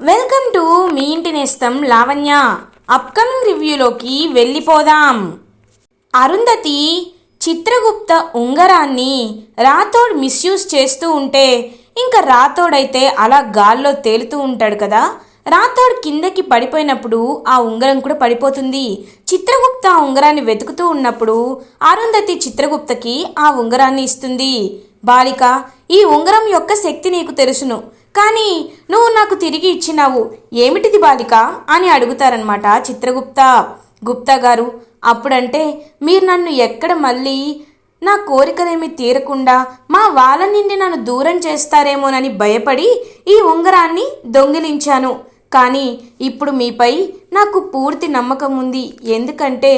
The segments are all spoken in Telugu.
వెల్కమ్ టు మీ ఇంటి నేస్తం లావణ్య. అప్కమింగ్ రివ్యూలోకి వెళ్ళిపోదాం. అరుంధతి చిత్రగుప్త ఉంగరాన్ని రాథోడ్ మిస్యూజ్ చేస్తూ ఉంటే ఇంకా రాథోడైతే అలా గాల్లో తేలుతూ ఉంటాడు కదా. రాథోడ్ కిందకి పడిపోయినప్పుడు ఆ ఉంగరం కూడా పడిపోతుంది. చిత్రగుప్త ఆ ఉంగరాన్ని వెతుకుతూ ఉన్నప్పుడు అరుంధతి చిత్రగుప్తకి ఆ ఉంగరాన్ని ఇస్తుంది. బాలిక ఈ ఉంగరం యొక్క శక్తి నీకు తెలుసును. కానీ నువ్వు నాకు తిరిగి ఇచ్చినావు. ఏమిటిది బాలిక? అని అడుగుతారనమాట చిత్రగుప్త. గుప్తా గారు అప్పుడంటే మీరు నన్ను ఎక్కడ మళ్ళీ? నా కోరికలేమి తీరకుండా మా వాళ్ళ నుండి నన్ను దూరం చేస్తారేమోనని భయపడి ఈ ఉంగరాన్ని దొంగిలించాను. కానీ ఇప్పుడు మీపై నాకు పూర్తి నమ్మకం ఉంది. ఎందుకంటే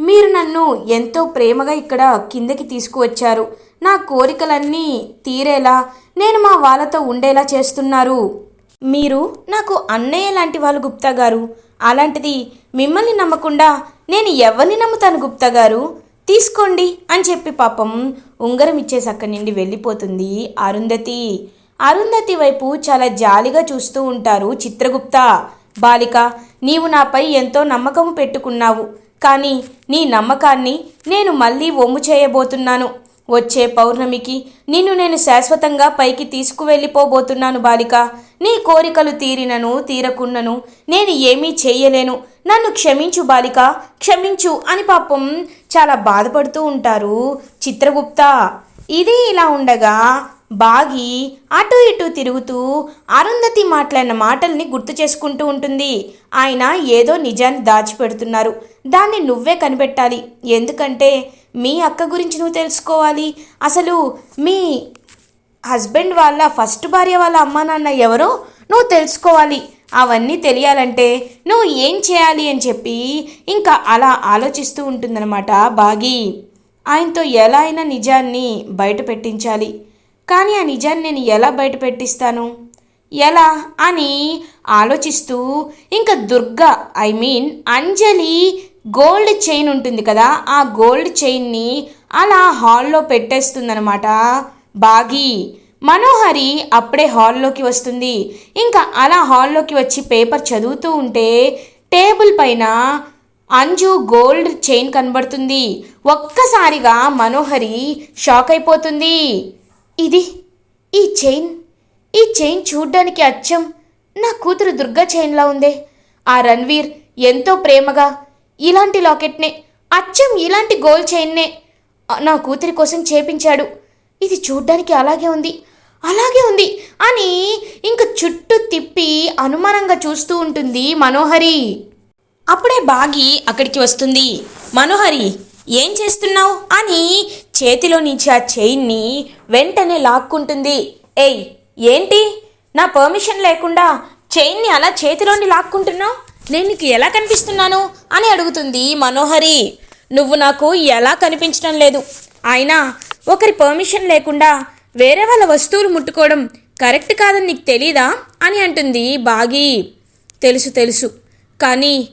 మీరు నన్ను ఎంతో ప్రేమగా ఇక్కడ కిందకి తీసుకువచ్చారు. నా కోరికలన్నీ తీరేలా నేను మా వాళ్ళతో ఉండేలా చేస్తున్నారు. మీరు నాకు అన్నయ్య లాంటి వాళ్ళు గుప్తా గారు. అలాంటిది మిమ్మల్ని నమ్మకుండా నేను ఎవరిని నమ్ముతాను గుప్తా గారు? తీసుకోండి అని చెప్పి పాపం ఉంగరం ఇచ్చేసి అక్కడి నుండి వెళ్ళిపోతుంది అరుంధతి. అరుంధతి వైపు చాలా జాలిగా చూస్తూ ఉంటారు చిత్రగుప్త. బాలిక నీవు నాపై ఎంతో నమ్మకం పెట్టుకున్నావు. కానీ నీ నమ్మకాన్ని నేను మళ్ళీ ఒమ్ము చేయబోతున్నాను. వచ్చే పౌర్ణమికి నిన్ను నేను శాశ్వతంగా పైకి తీసుకువెళ్ళిపోబోతున్నాను బాలిక. నీ కోరికలు తీరినను తీరకున్నను నేను ఏమీ చెయ్యలేను. నన్ను క్షమించు బాలిక క్షమించు అని పాపం చాలా బాధపడుతూ ఉంటారు చిత్రగుప్త. ఇది ఇలా ఉండగా బాగి అటు ఇటు తిరుగుతూ అరుంధతి మాట్లాడిన మాటల్ని గుర్తు చేసుకుంటూ ఉంటుంది. ఆయన ఏదో నిజాన్ని దాచిపెడుతున్నారు. దాన్ని నువ్వే కనిపెట్టాలి. ఎందుకంటే మీ అక్క గురించి నువ్వు తెలుసుకోవాలి. అసలు మీ హస్బెండ్ వాళ్ళ ఫస్ట్ భార్య వాళ్ళ అమ్మ నాన్న ఎవరో నువ్వు తెలుసుకోవాలి. అవన్నీ తెలియాలంటే నువ్వు ఏం చేయాలి అని చెప్పి ఇంకా అలా ఆలోచిస్తూ ఉంటుందన్నమాట బాగి. ఆయనతో ఎలా అయినా నిజాన్ని బయట పెట్టించాలి. కానీ ఆ నిజాన్ని నేను ఎలా బయట పెట్టిస్తాను? ఎలా అని ఆలోచిస్తూ ఇంకా Durga I mean Anjali gold chain ఉంటుంది కదా ఆ గోల్డ్ చైన్ని అలా హాల్లో పెట్టేస్తుందనమాట బాగి మనోహరి అప్పుడే హాల్లోకి వస్తుంది. ఇంకా అలా హాల్లోకి వచ్చి పేపర్ చదువుతూ ఉంటే టేబుల్ పైన అంజు గోల్డ్ చైన్ కనబడుతుంది. ఒక్కసారిగా మనోహరి షాక్ అయిపోతుంది. ఇది ఈ చైన్ ఈ చైన్ చూడ్డానికి అచ్చం. నా కూతురు దుర్గా చైన్లా ఉందే. ఆ రణ్వీర్ ఎంతో ప్రేమగా ఇలాంటి లాకెట్నే అచ్చం ఇలాంటి గోల్డ్ చైన్నే నా కూతురి కోసం చేపించాడు. ఇది చూడ్డానికి అలాగే ఉంది అలాగే ఉంది అని ఇంక చుట్టూ తిప్పి అనుమానంగా చూస్తూ ఉంటుంది మనోహరి. అప్పుడే బాగి అక్కడికి వస్తుంది. మనోహరి ఏం చేస్తున్నావు? అని చేతిలో నుంచి ఆ చైన్ని వెంటనే లాక్కుంటుంది. ఏయ్ ఏంటి? నా పర్మిషన్ లేకుండా చైన్ని అలా చేతిలోని లాక్కుంటున్నావు? నేను నీకు ఎలా కనిపిస్తున్నాను అని అడుగుతుంది మనోహరి. నువ్వు నాకు ఎలా కనిపించడం లేదు. అయినా ఒకరి పర్మిషన్ లేకుండా వేరే వాళ్ళ వస్తువులు ముట్టుకోవడం కరెక్ట్ కాదని నీకు తెలీదా అని అంటుంది బాగి. తెలుసు తెలుసు. కానీ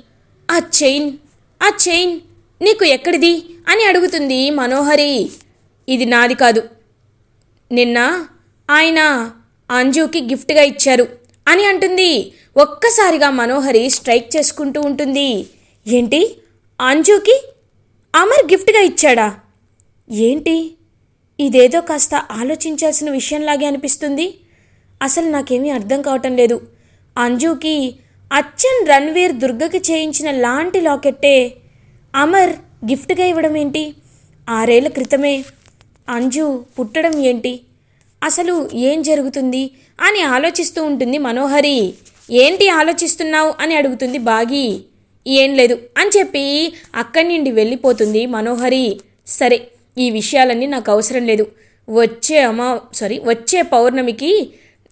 ఆ చైన్ ఆ చైన్ నీకు ఎక్కడిది అని అడుగుతుంది మనోహరి. ఇది నాది కాదు. నిన్న ఆయన అంజుకి గిఫ్ట్గా ఇచ్చారు అని అంటుంది ఒక్కసారిగా మనోహరి స్ట్రైక్ చేసుకుంటూ ఉంటుంది. ఏంటి? అంజుకి అమర్ గిఫ్ట్గా ఇచ్చాడా? ఏంటి? ఇదేదో కాస్త ఆలోచించాల్సిన విషయంలాగే అనిపిస్తుంది. అసలు నాకేమీ అర్థం కావటం లేదు. అంజుకి అచ్చన్ రణ్వీర్ దుర్గకి చేయించిన లాంటి లాకెట్టే అమర్ గిఫ్ట్గా ఇవ్వడం ఏంటి? ఆరేళ్ళ క్రితమే అంజు పుట్టడం ఏంటి? అసలు ఏం జరుగుతుంది? అని ఆలోచిస్తూ ఉంటుంది మనోహరి. ఏంటి ఆలోచిస్తున్నావు అని అడుగుతుంది బాగి. ఏం లేదు అని చెప్పి అక్కడి నుండి వెళ్ళిపోతుంది మనోహరి. సరే ఈ విషయాలన్నీ నాకు అవసరం లేదు. వచ్చే అమా సారీ వచ్చే పౌర్ణమికి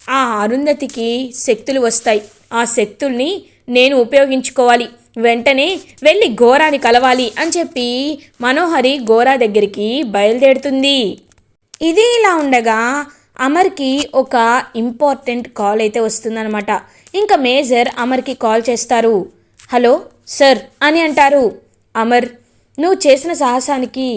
ఆ అరుంధతికి శక్తులు వస్తాయి. ఆ శక్తుల్ని నేను ఉపయోగించుకోవాలి. వెంటనే వెళ్ళి ఘోరాని కలవాలి అని చెప్పి మనోహరి ఘోరా దగ్గరికి బయలుదేరుతుంది. ఇది ఇలా ఉండగా అమర్కి ఒక ఇంపార్టెంట్ కాల్ అయితే వస్తుందన్నమాట. ఇంకా మేజర్ అమర్కి కాల్ చేస్తారు. హలో సార్ అని అంటారు. అమర్ నువ్వు చేసిన సాహసానికి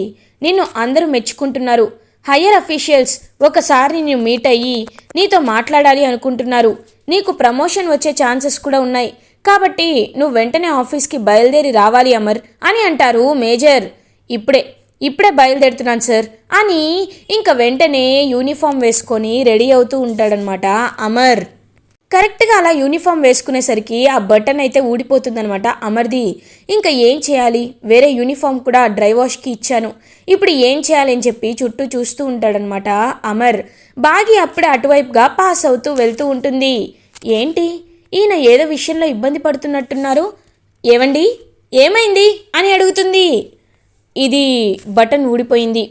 నిన్ను అందరూ మెచ్చుకుంటున్నారు. హయ్యర్ అఫీషియల్స్ ఒకసారి నిన్ను మీట్ అయ్యి నీతో మాట్లాడాలి అనుకుంటున్నారు. నీకు ప్రమోషన్ వచ్చే ఛాన్సెస్ కూడా ఉన్నాయి. కాబట్టి నువ్వు వెంటనే ఆఫీస్కి బయలుదేరి రావాలి అమర్ అని అంటారు మేజర్. ఇప్పుడే ఇప్పుడే బయలుదేరుతున్నాను సార్ అని ఇంకా వెంటనే యూనిఫామ్ వేసుకొని రెడీ అవుతూ ఉంటాడనమాట అమర్. కరెక్ట్గా అలా యూనిఫామ్ వేసుకునేసరికి ఆ బటన్ అయితే ఊడిపోతుందనమాట అమర్ది ఇంకా ఏం చేయాలి? వేరే యూనిఫామ్ కూడా డ్రై వాష్కి ఇచ్చాను. ఇప్పుడు ఏం చేయాలి అని చెప్పి చుట్టూ చూస్తూ ఉంటాడనమాట అమర్. బాగి అప్పుడే అటువైపుగా పాస్ అవుతూ వెళ్తూ ఉంటుంది. ఏంటి? ఈయన ఏదో విషయంలో ఇబ్బంది పడుతున్నట్టున్నారు? ఏమండి ఏమైంది? అని అడుగుతుంది. ఇది బటన్ ఊడిపోయింది.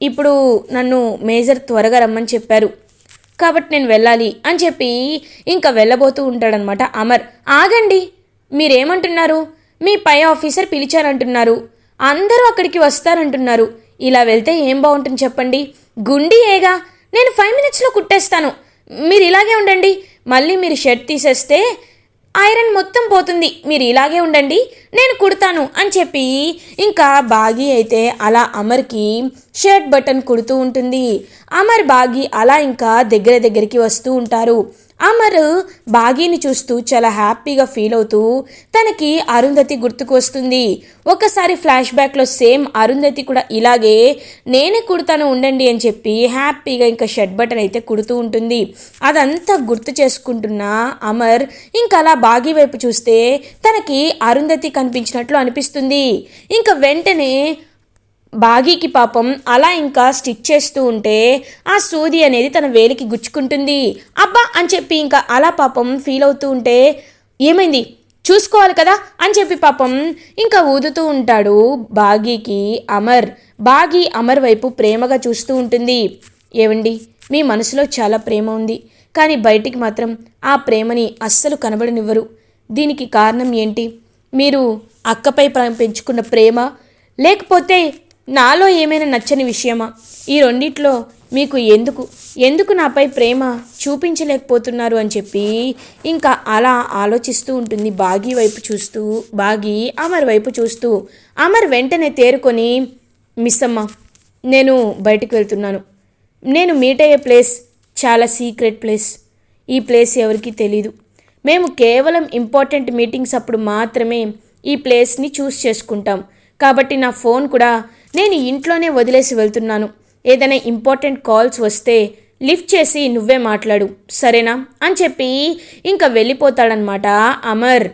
ఇప్పుడు నన్ను మేజర్ త్వరగా రమ్మని చెప్పారు. కాబట్టి నేను వెళ్ళాలి అని చెప్పి ఇంకా వెళ్ళబోతూ ఉంటాడనమాట అమర్. ఆగండి మీరేమంటున్నారు? మీ పై ఆఫీసర్ పిలిచారంటున్నారు అందరూ అక్కడికి వస్తారంటున్నారు ఇలా వెళ్తే ఏం బాగుంటుంది చెప్పండి? గుండి ఏగా? నేను ఫైవ్ మినిట్స్లో కుట్టేస్తాను. మీరు ఇలాగే ఉండండి. మళ్ళీ మీరు షర్ట్ తీసేస్తే ఐరన్ మొత్తం పోతుంది. మీరు ఇలాగే ఉండండి. నేను కుడతాను అని చెప్పి ఇంకా బాగి అయితే అలా అమర్కి షర్ట్ బటన్ కుడుతూ ఉంటుంది. అమర్ బాగి అలా ఇంకా దగ్గర దగ్గరికి వస్తూ ఉంటారు. అమర్ బాగీని చూస్తూ చాలా హ్యాపీగా ఫీల్ అవుతూ తనకి అరుంధతి గుర్తుకొస్తుంది ఒకసారి ఫ్లాష్ బ్యాక్లో సేమ్ అరుంధతి కూడా ఇలాగే నేనే కుడతాను ఉండండి అని చెప్పి హ్యాపీగా ఇంకా షర్ట్ బటన్ అయితే కుడుతూ ఉంటుంది. అదంతా గుర్తు చేసుకుంటున్న అమర్ ఇంకా అలా బాగీ వైపు చూస్తే తనకి అరుంధతి కనిపించినట్లు అనిపిస్తుంది. ఇంకా వెంటనే బాగీకి పాపం అలా ఇంకా స్టిక్ చేస్తూ ఉంటే ఆ సూది అనేది తన వేలికి గుచ్చుకుంటుంది. అబ్బా అని చెప్పి ఇంకా అలా పాపం ఫీల్ అవుతూ ఉంటే ఏమైంది? చూసుకోవాలి కదా అని చెప్పి పాపం ఇంకా ఊదుతూ ఉంటాడు బాగీకి అమర్. బాగీ అమర్ వైపు ప్రేమగా చూస్తూ ఉంటుంది. ఏవండి? మీ మనసులో చాలా ప్రేమ ఉంది. కానీ బయటికి మాత్రం ఆ ప్రేమని అస్సలు కనబడనివ్వరు. దీనికి కారణం ఏంటి? మీరు అక్కపై పెంచుకున్న ప్రేమ? లేకపోతే నాలో ఏమైనా నచ్చని విషయమా? ఈ రెండిట్లో మీకు ఎందుకు? ఎందుకు నాపై ప్రేమ చూపించలేకపోతున్నారు అని చెప్పి ఇంకా అలా ఆలోచిస్తూ ఉంటుంది బాగి వైపు చూస్తూ బాగి అమర్ వైపు చూస్తూ. అమర్ వెంటనే తేరుకొని మిస్ అమ్మ నేను బయటకు వెళ్తున్నాను. నేను మీట్ అయ్యే ప్లేస్ చాలా సీక్రెట్ ప్లేస్. ఈ ప్లేస్ ఎవరికీ తెలీదు. మేము కేవలం ఇంపార్టెంట్ మీటింగ్స్ అప్పుడు మాత్రమే ఈ ప్లేస్ని చూస్ చేసుకుంటాం. కాబట్టి నా ఫోన్ కూడా నేను ఇంట్లోనే వదిలేసి వెళ్తున్నాను. ఏదైనా ఇంపార్టెంట్ కాల్స్ వస్తే లిఫ్ట్ చేసి నువ్వే మాట్లాడు. సరేనా? అని చెప్పి ఇంకా వెళ్ళిపోతాడనమాట అమర్.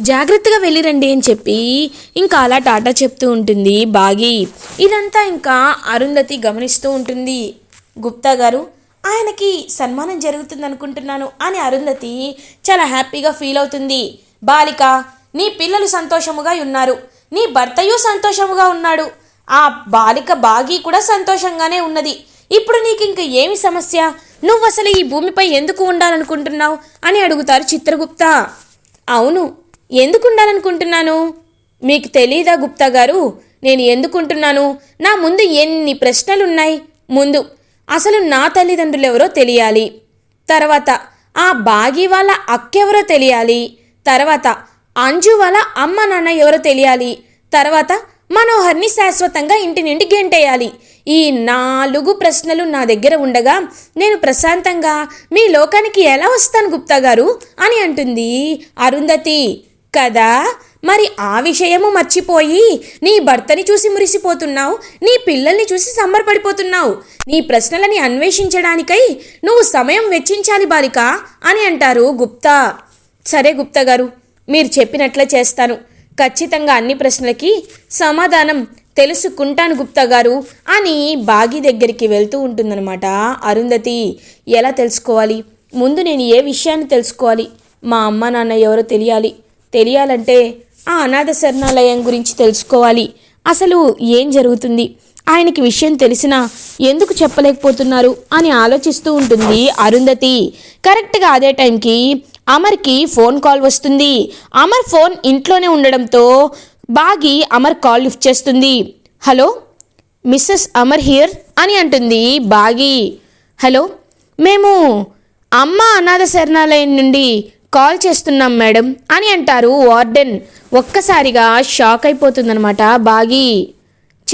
జాగ్రత్తగా వెళ్ళిరండి అని చెప్పి ఇంకా అలా టాటా చెప్తూ ఉంటుంది బాగి. ఇదంతా ఇంకా అరుంధతి గమనిస్తూ ఉంటుంది. గుప్తా గారు ఆయనకి సన్మానం జరుగుతుంది అనుకుంటున్నాను అని అరుంధతి చాలా హ్యాపీగా ఫీల్ అవుతుంది. బాలిక నీ పిల్లలు సంతోషముగా ఉన్నారు నీ భర్తయు సంతోషముగా ఉన్నాడు. ఆ బాలిక బాగి కూడా సంతోషంగానే ఉన్నది. ఇప్పుడు నీకు ఇంక ఏమి సమస్య? నువ్వు అసలు ఈ భూమిపై ఎందుకు ఉండాలనుకుంటున్నావు? అని అడుగుతారు చిత్రగుప్త. అవును. ఎందుకు ఉండాలనుకుంటున్నాను? మీకు తెలీదా గుప్తా గారు? నేను ఎందుకుంటున్నాను? నా ముందు ఎన్ని ప్రశ్నలున్నాయి? ముందు అసలు నా తల్లిదండ్రులు ఎవరో తెలియాలి. తర్వాత ఆ బాగి వాళ్ళ అక్కెవరో తెలియాలి. తర్వాత అంజు వాళ్ళ అమ్మ నాన్న ఎవరో తెలియాలి. తర్వాత మనోహర్ని శాశ్వతంగా ఇంటి నుండి గెంటేయాలి. ఈ నాలుగు ప్రశ్నలు నా దగ్గర ఉండగా నేను ప్రశాంతంగా మీ లోకానికి ఎలా వస్తాను గుప్తా గారు? అని అంటుంది అరుంధతి. కదా మరి ఆ విషయము మర్చిపోయి నీ భర్తని చూసి మురిసిపోతున్నావు నీ పిల్లల్ని చూసి సంబరపడిపోతున్నావు నీ ప్రశ్నలని అన్వేషించడానికై నువ్వు సమయం వెచ్చించాలి బాలిక అని అంటారు గుప్తా. సరే గుప్తా గారు మీరు చెప్పినట్లే చేస్తాను. ఖచ్చితంగా అన్ని ప్రశ్నలకి సమాధానం తెలుసుకుంటాను గుప్తా గారు అని బాగి దగ్గరికి వెళ్తూ ఉంటుందన్నమాట. అరుంధతి ఎలా తెలుసుకోవాలి? ముందు నేను ఏ విషయాన్ని తెలుసుకోవాలి? మా అమ్మ నాన్న ఎవరో తెలియాలి. తెలియాలంటే ఆ అనాథ శరణాలయం గురించి తెలుసుకోవాలి. అసలు ఏం జరుగుతుంది? ఆయనకి విషయం తెలిసినా ఎందుకు చెప్పలేకపోతున్నారు అని ఆలోచిస్తూ ఉంటుంది అరుంధతి. కరెక్ట్గా అదే టైంకి అమర్కి ఫోన్ కాల్ వస్తుంది. అమర్ ఫోన్ ఇంట్లోనే ఉండడంతో బాగి అమర్ కాల్ లిఫ్ట్ చేస్తుంది. హలో మిస్సెస్ అమర్ హియర్ అని అంటుంది బాగి. హలో మేము అమ్మ అనాథ శరణాలయం నుండి కాల్ చేస్తున్నాం మేడం అని అంటారు వార్డెన్. ఒక్కసారిగా షాక్ అయిపోతుందనమాట బాగి.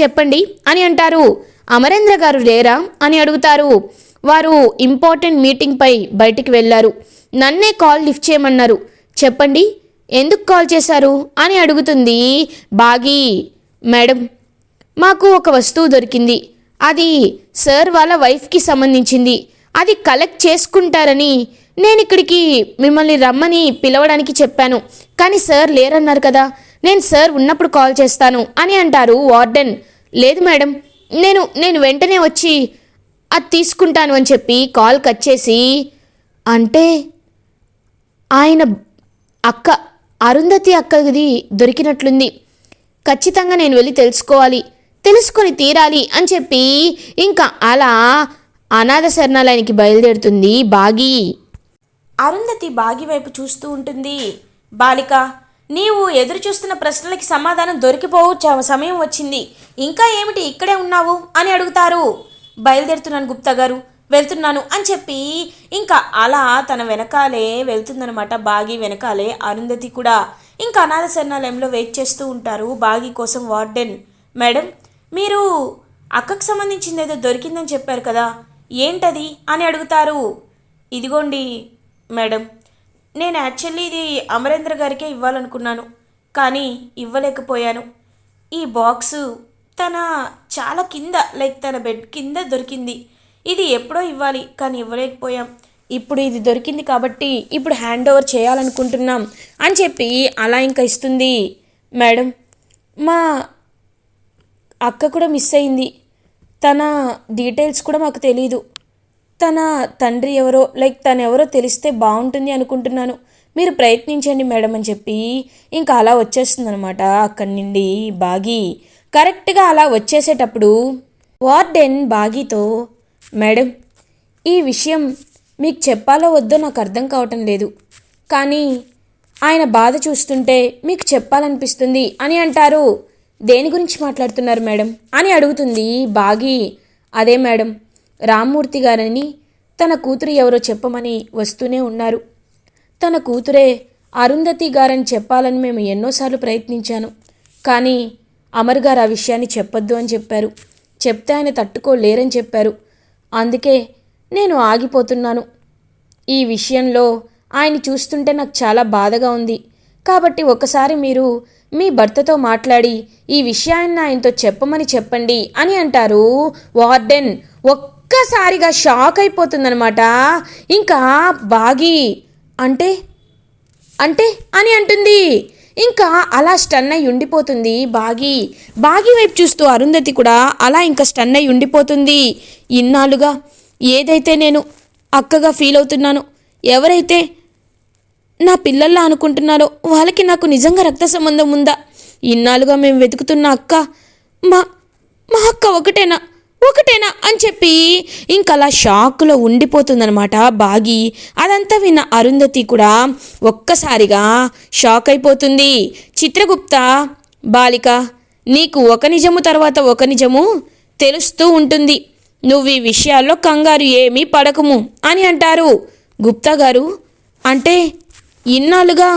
చెప్పండి అని అంటారు. అమరేంద్ర గారు లేరా అని అడుగుతారు. వారు ఇంపార్టెంట్ మీటింగ్పై బయటికి వెళ్ళారు నన్నే కాల్ లిఫ్ట్ చేయమన్నారు. చెప్పండి ఎందుకు కాల్ చేశారు? అని అడుగుతుంది బాగి. మేడం మాకు ఒక వస్తువు దొరికింది. అది సార్ వాళ్ళ వైఫ్కి సంబంధించింది. అది కలెక్ట్ చేసుకుంటారని నేను ఇక్కడికి మిమ్మల్ని రమ్మని పిలవడానికి చెప్పాను. కానీ సార్ లేరన్నారు కదా నేను సార్ ఉన్నప్పుడు కాల్ చేస్తాను అని అంటారు వార్డెన్. లేదు మేడం నేను నేను వెంటనే వచ్చి అది తీసుకుంటాను అని చెప్పి కాల్ కట్ చేసి అంటే ఆయన అక్క అరుంధతి అక్కది దొరికినట్లుంది. ఖచ్చితంగా నేను వెళ్ళి తెలుసుకోవాలి. తెలుసుకొని తీరాలి అని చెప్పి ఇంకా అలా అనాథ శరణాలయానికి బయలుదేరుతుంది బాగి. అరుంధతి బాగి వైపు చూస్తూ ఉంటుంది. బాలిక నీవు ఎదురు చూస్తున్న ప్రశ్నలకి సమాధానం దొరికిపోవు చ- సమయం వచ్చింది. ఇంకా ఏమిటి ఇక్కడే ఉన్నావు? అని అడుగుతారు. బయలుదేరుతున్నాను గుప్తా గారు. వెళ్తున్నాను అని చెప్పి ఇంకా అలా తన వెనకాలే వెళ్తుందనమాట బాగి వెనకాలే అరుంధతి కూడా. ఇంకా అనాథ శరణాలయంలో వెయిట్ చేస్తూ ఉంటారు బాగి కోసం వార్డెన్. మేడం మీరు అక్కకు సంబంధించింది ఏదో దొరికిందని చెప్పారు కదా ఏంటది అని అడుగుతారు. ఇదిగోండి మేడం నేను యాక్చువల్లీ ఇది అమరేంద్ర గారికే ఇవ్వాలనుకున్నాను కానీ ఇవ్వలేకపోయాను. ఈ బాక్సు తన చాలా కింద లైక్ తన బెడ్ కింద దొరికింది. ఇది ఎప్పుడో ఇవ్వాలి కానీ ఇవ్వలేకపోయాం. ఇప్పుడు ఇది దొరికింది కాబట్టి ఇప్పుడు హ్యాండ్ ఓవర్ చేయాలనుకుంటున్నాం అని చెప్పి అలా ఇంకా ఇస్తుంది. మేడం మా అక్క కూడా మిస్ అయింది. తన డీటెయిల్స్ కూడా మాకు తెలియదు తన తండ్రి ఎవరో లైక్ తను ఎవరో తెలిస్తే బాగుంటుంది అనుకుంటున్నాను. మీరు ప్రయత్నించండి మేడం అని చెప్పి ఇంకా అలా వచ్చేస్తుంది అనమాట అక్కడి నుండి బాగి. కరెక్ట్గా అలా వచ్చేసేటప్పుడు వార్డెన్ బాగీతో మేడం ఈ విషయం మీకు చెప్పాలో వద్దో నాకు అర్థం కావటం లేదు. కానీ ఆయన బాధ చూస్తుంటే మీకు చెప్పాలనిపిస్తుంది అని అంటారు. దేని గురించి మాట్లాడుతున్నారు మేడం? అని అడుగుతుంది బాగి. అదే మేడం రామ్మూర్తి గారని తన కూతురు ఎవరో చెప్పమని వస్తూనే ఉన్నారు. తన కూతురే అరుంధతి గారని చెప్పాలని మేము ఎన్నోసార్లు ప్రయత్నించాను. కానీ అమర్ గారు ఆ విషయాన్ని చెప్పొద్దు అని చెప్పారు. చెప్తే ఆయన తట్టుకోలేరని చెప్పారు. అందుకే నేను ఆగిపోతున్నాను. ఈ విషయంలో ఆయన చూస్తుంటే నాకు చాలా బాధగా ఉంది. కాబట్టి ఒకసారి మీరు మీ భర్తతో మాట్లాడి ఈ విషయాన్ని ఆయనతో చెప్పమని చెప్పండి అని అంటారు వార్డెన్. ఒక్కసారిగా షాక్ అయిపోతుందనమాట ఇంకా బాగి అంటే అంటే అని అంటుంది. ఇంకా అలా స్టన్ అయి ఉండిపోతుంది. బాగి బాగి వైపు చూస్తూ అరుంధతి కూడా అలా ఇంకా స్టన్ అయి ఉండిపోతుంది. ఇన్నాళ్ళుగా ఏదైతే నేను అక్కగా ఫీల్ అవుతున్నానో ఎవరైతే నా పిల్లల్లా అనుకుంటున్నారో వాళ్ళకి నాకు నిజంగా రక్త సంబంధం ఉందా? ఇన్నాళ్ళుగా మేము వెతుకుతున్న అక్క మా మా అక్క ఒకటేనా? ఒకటేనా అని చెప్పి ఇంకలా షాక్లో ఉండిపోతుందనమాట బాగి. అదంతా విన్న అరుంధతి కూడా ఒక్కసారిగా షాక్ అయిపోతుంది. చిత్రగుప్త బాలిక నీకు ఒక నిజము తర్వాత ఒక నిజము తెలుస్తూ ఉంటుంది. నువ్వు ఈ విషయాల్లో కంగారు ఏమీ పడకము అని అంటారు. గుప్తా గారు అంటే ఇన్నాళ్ళుగా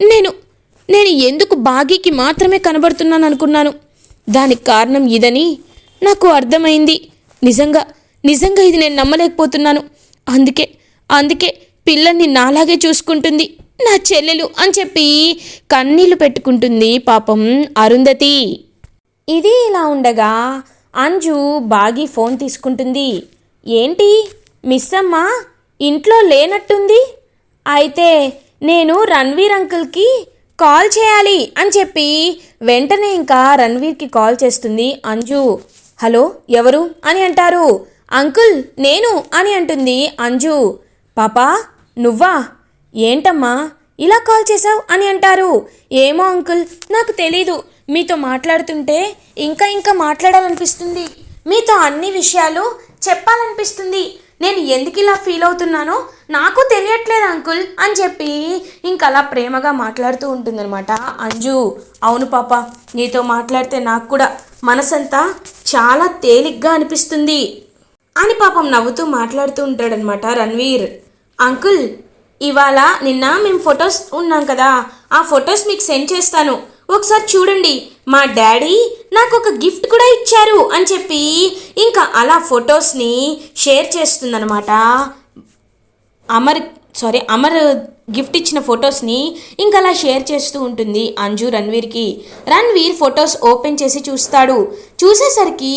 నేను నేను ఎందుకు బాగీకి మాత్రమే కనబడుతున్నాను అనుకున్నాను దానికి కారణం ఇదని నాకు అర్థమైంది. నిజంగా నిజంగా ఇది నేను నమ్మలేకపోతున్నాను. అందుకే అందుకే పిల్లల్ని నాలాగే చూసుకుంటుంది నా చెల్లెలు అని చెప్పి కన్నీళ్ళు పెట్టుకుంటుంది పాపం అరుంధతి. ఇది ఇలా ఉండగా అంజు బాగి ఫోన్ తీసుకుంటుంది. ఏంటి? మిస్ అమ్మ ఇంట్లో లేనట్టుంది? అయితే నేను రణ్వీర్ అంకుల్కి కాల్ చేయాలి అని చెప్పి వెంటనే ఇంకా రణ్వీర్కి కాల్ చేస్తుంది అంజు. హలో ఎవరు? అని అంటారు. అంకుల్ నేను అని అంటుంది అంజు. పాపా నువ్వా? ఏంటమ్మా ఇలా కాల్ చేసావు అని అంటారు. ఏమో అంకుల్ నాకు తెలీదు. మీతో మాట్లాడుతుంటే ఇంకా ఇంకా మాట్లాడాలనిపిస్తుంది. మీతో అన్ని విషయాలు చెప్పాలనిపిస్తుంది. నేను ఎందుకు ఇలా ఫీల్ అవుతున్నానో నాకు తెలియట్లేదు అంకుల్ అని చెప్పి ఇంకా అలా ప్రేమగా మాట్లాడుతూ ఉంటుందన్నమాట. అంజు అవును పాప నీతో మాట్లాడితే నాకు కూడా మనసంతా చాలా తేలిగ్గా అనిపిస్తుంది అని పాపం నవ్వుతూ మాట్లాడుతూ ఉంటాడనమాట రణ్వీర్. అంకుల్ ఇవాళ నిన్న మేము ఫొటోస్ ఉన్నాం కదా ఆ ఫొటోస్ మీకు సెండ్ చేస్తాను. ఒకసారి చూడండి. మా డాడీ నాకు ఒక గిఫ్ట్ కూడా ఇచ్చారు అని చెప్పి ఇంకా అలా ఫొటోస్ని షేర్ చేస్తుందనమాట అమర్ సారీ అమర్ గిఫ్ట్ ఇచ్చిన ఫొటోస్ని ఇంకా అలా షేర్ చేస్తూ ఉంటుంది అంజు రణ్వీర్కి. రణ్వీర్ ఫొటోస్ ఓపెన్ చేసి చూస్తాడు. చూసేసరికి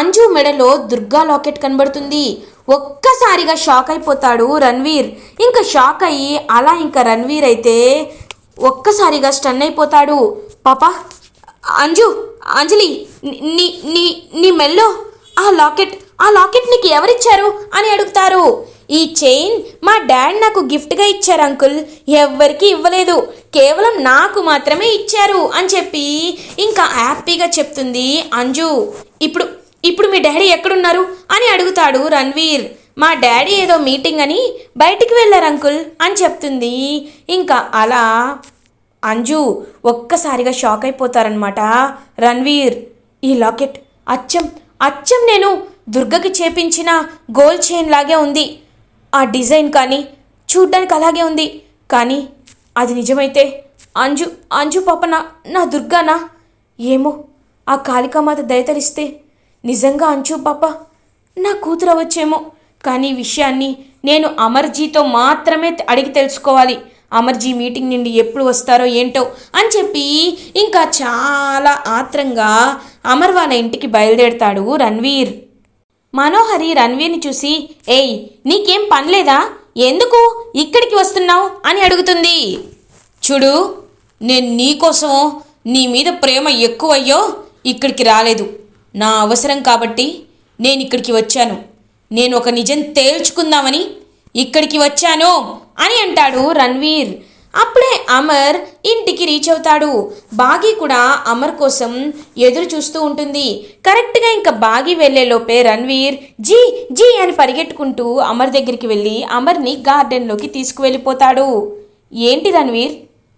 అంజు మెడలో దుర్గా లాకెట్ కనబడుతుంది. ఒక్కసారిగా షాక్ అయిపోతాడు రణ్వీర్. ఇంకా షాక్ అయ్యి అలా ఇంకా రణ్వీర్ అయితే ఒక్కసారిగా స్టన్ అయిపోతాడు. పాప అంజు అంజలి నీ- నీ నీ నీ మెల్లో ఆ లాకెట్ ఆ లాకెట్ నీకు ఎవరిచ్చారు అని అడుగుతారు. ఈ చైన్ మా డాడ్ నాకు గిఫ్ట్గా ఇచ్చారు అంకుల్. ఎవ్వరికి ఇవ్వలేదు. కేవలం నాకు మాత్రమే ఇచ్చారు అని చెప్పి ఇంకా హ్యాపీగా చెప్తుంది అంజు. ఇప్పుడు ఇప్పుడు మీ డాడీ ఎక్కడున్నారు అని అడుగుతాడు రణ్వీర్. మా డాడీ ఏదో మీటింగ్ అని బయటికి వెళ్ళారు అంకుల్ అని చెప్తుంది. ఇంకా అలా అంజు ఒక్కసారిగా షాక్ అయిపోతారనమాట రణ్వీర్ ఈ లాకెట్ అచ్చం అచ్చం నేను దుర్గకి చేపించిన గోల్డ్ చైన్ లాగే ఉంది. ఆ డిజైన్ కానీ చూడ్డానికి అలాగే ఉంది. కానీ అది నిజమైతే అంజు అంజు పాప నా నా దుర్గానా? ఏమో ఆ కాళికామాత దయతలిస్తే నిజంగా అంజు పాప నా కూతురు అవ్వచ్చేమో కానీ విషయాన్ని నేను అమర్జీతో మాత్రమే అడిగి తెలుసుకోవాలి. అమర్జీ మీటింగ్ నుండి ఎప్పుడు వస్తారో ఏంటో అని చెప్పి ఇంకా చాలా ఆత్రంగా అమర్ వాళ్ళ ఇంటికి బయలుదేరతాడు రణ్వీర్. మనోహరి రణ్వీర్ని చూసి ఏయ్ నీకేం పనిలేదా ఎందుకు ఇక్కడికి వస్తున్నావు? అని అడుగుతుంది. చూడు నేను నీకోసం నీ మీద ప్రేమ ఎక్కువయ్యో ఇక్కడికి రాలేదు. నా అవసరం కాబట్టి నేను ఇక్కడికి వచ్చాను. నేను ఒక నిజం తేల్చుకుందామని ఇక్కడికి వచ్చాను అని అంటాడు రణ్వీర్. అప్పుడే అమర్ ఇంటికి రీచ్ అవుతాడు. బాగి కూడా అమర్ కోసం ఎదురు చూస్తూ ఉంటుంది. కరెక్ట్గా ఇంకా బాగి వెళ్ళే లోపే రణ్వీర్ జీ జీ అని పరిగెట్టుకుంటూ అమర్ దగ్గరికి వెళ్ళి అమర్ని గార్డెన్లోకి తీసుకువెళ్ళిపోతాడు. ఏంటి రణ్వీర్?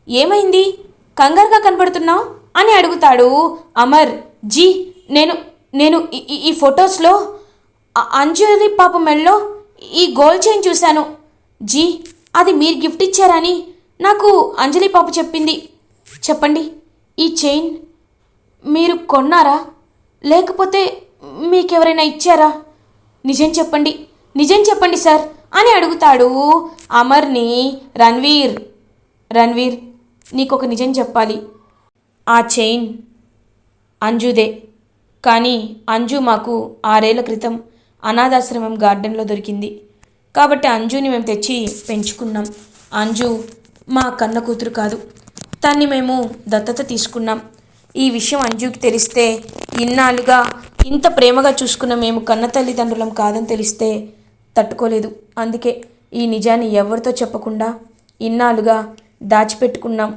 ఏమైంది? కంగారుగా కనబడుతున్నావు? అని అడుగుతాడు అమర్. జీ నేను నేను ఈ- ఈ- ఫొటోస్లో అంజలి పాప మెడలో ఈ గోల్డ్ చైన్ చూశాను. జీ అది మీరు గిఫ్ట్ ఇచ్చారని నాకు అంజలి పాప చెప్పింది. చెప్పండి ఈ చైన్ మీరు కొన్నారా? లేకపోతే మీకెవరైనా ఇచ్చారా? నిజం చెప్పండి నిజం చెప్పండి సార్ అని అడుగుతాడు అమర్ని రణ్వీర్. రణ్వీర్ నీకు ఒక నిజం చెప్పాలి. ఆ చైన్ అంజుదే. కానీ అంజు మాకు ఆరేళ్ళ క్రితం అనాథాశ్రమం గార్డెన్లో దొరికింది. కాబట్టి అంజుని మేము తెచ్చి పెంచుకున్నాం. అంజు మా కన్న కూతురు కాదు. తన్ని మేము దత్తత తీసుకున్నాం. ఈ విషయం అంజుకి తెలిస్తే ఇన్నాళ్ళుగా ఇంత ప్రేమగా చూసుకున్న మేము కన్న తల్లిదండ్రులం కాదని తెలిస్తే తట్టుకోలేదు. అందుకే ఈ నిజాన్ని ఎవరితో చెప్పకుండా ఇన్నాళ్ళుగా దాచిపెట్టుకున్నాం.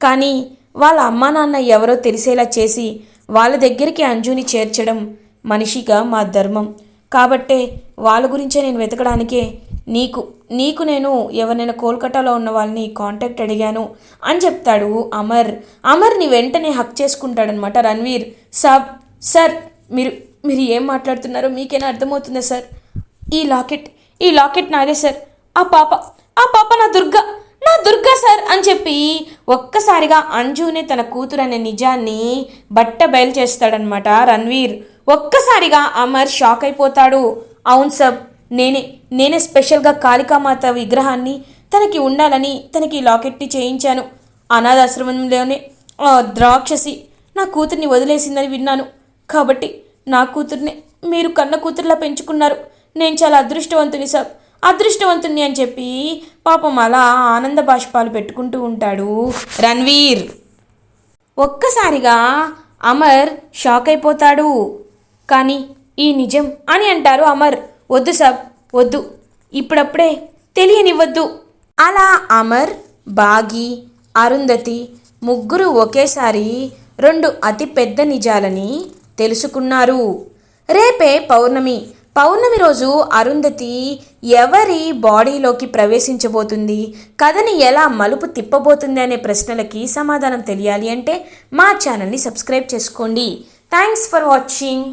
కానీ వాళ్ళ అమ్మా నాన్న ఎవరో తెలిసేలా చేసి వాళ్ళ దగ్గరికి అంజుని చేర్చడం మనిషిగా మా ధర్మం. కాబట్టే వాళ్ళ గురించే నేను వెతకడానికే నీకు నీకు నేను ఎవరినైనా కోల్కతాలో ఉన్న వాళ్ళని కాంటాక్ట్ అడిగాను అని చెప్తాడు అమర్. అమర్ని వెంటనే హక్ చేసుకుంటాడనమాట రణ్వీర్. సాబ్ సార్ మీరు మీరు ఏం మాట్లాడుతున్నారో మీకేనా అర్థమవుతుందా సార్? ఈ లాకెట్ ఈ లాకెట్ నాదే సార్. ఆ పాప ఆ పాప నా దుర్గా. దుర్గా సార్ అని చెప్పి ఒక్కసారిగా అంజునే తన కూతురు అనే నిజాన్ని బట్ట బయలు చేస్తాడనమాట రణ్వీర్ ఒక్కసారిగా అమర్ షాక్ అయిపోతాడు. అవును సార్ నేనే నేనే స్పెషల్గా కాళికామాత విగ్రహాన్ని తనకి ఉండాలని తనకి లాకెట్టి చేయించాను. అనాథాశ్రమంలోనే ద్రాక్షసి నా కూతుర్ని వదిలేసిందని విన్నాను. కాబట్టి నా కూతుర్ని మీరు కన్న కూతుర్లా పెంచుకున్నారు. నేను చాలా అదృష్టవంతుని సార్ అదృష్టవంతుణ్ణి అని చెప్పి పాపం అలా ఆనంద బాష్పాలు పెట్టుకుంటూ ఉంటాడు రణ్వీర్. ఒక్కసారిగా అమర్ షాక్ అయిపోతాడు. కానీ ఈ నిజం అని అంటారు అమర్. వద్దు సబ్ వద్దు. ఇప్పుడప్పుడే తెలియనివ్వద్దు. అలా అమర్ బాగి అరుంధతి ముగ్గురు ఒకేసారి రెండు అతి పెద్ద నిజాలని తెలుసుకున్నారు. రేపే పౌర్ణమి. పౌర్ణమి రోజు అరుంధతి ఎవరి బాడీలోకి ప్రవేశించబోతుంది? కథని ఎలా మలుపు తిప్పబోతుంది అనే ప్రశ్నలకి సమాధానం తెలియాలి అంటే మా ఛానల్ని సబ్స్క్రైబ్ చేసుకోండి. Thanks for watching.